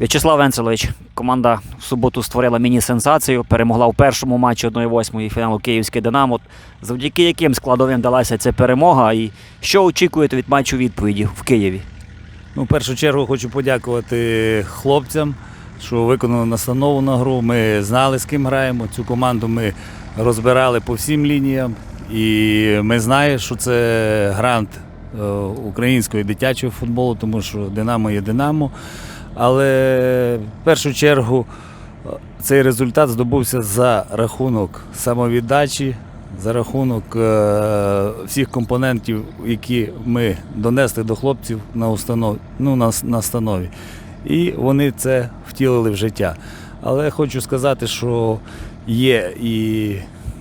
В'ячеслав Венцелович, команда в суботу створила міні-сенсацію, перемогла в першому матчі 1-8 фіналу Київський Динамо. Завдяки яким складовим далася ця перемога і що очікуєте від матчу відповіді в Києві? Ну, в першу чергу хочу подякувати хлопцям, що виконали настанову на гру. Ми знали, з ким граємо. Цю команду ми розбирали по всім лініям. І ми знаємо, що це грант е, українського дитячого футболу, тому що Динамо є Динамо. Але в першу чергу цей результат здобувся за рахунок самовіддачі, за рахунок е, всіх компонентів, які ми донесли до хлопців на установ, ну, на, с- настанові. І вони це втілили в життя. Але хочу сказати, що є і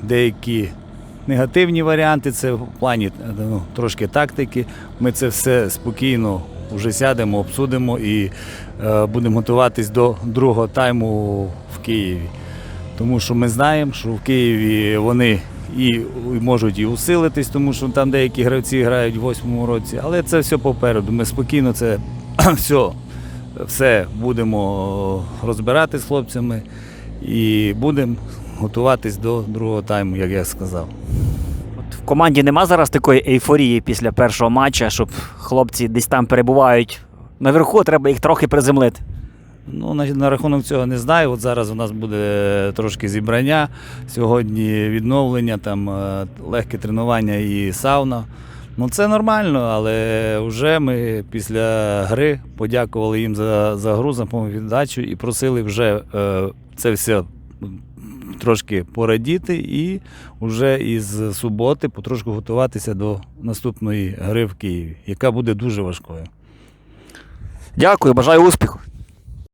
деякі негативні варіанти, це в плані е, ну, трошки тактики. Ми це все спокійно вже сядемо, обсудимо і е, будемо готуватись до другого тайму в Києві. Тому що ми знаємо, що в Києві вони і, можуть і усилитись, тому що там деякі гравці грають в восьмому році, але це все попереду. Ми спокійно це все, все будемо розбирати з хлопцями і будемо готуватись до другого тайму, як я сказав. В команді нема зараз такої ейфорії після першого матча, щоб хлопці десь там перебувають. Наверху треба їх трохи приземлити. Ну, на, на рахунок цього не знаю. От зараз у нас буде трошки зібрання. Сьогодні відновлення, там е, легке тренування і сауна. Ну це нормально, але вже ми після гри подякували їм за, за гру, за віддачу і просили вже е, це все трошки порадіти і вже із суботи потрошку готуватися до наступної гри в Києві, яка буде дуже важкою. Дякую, бажаю успіху.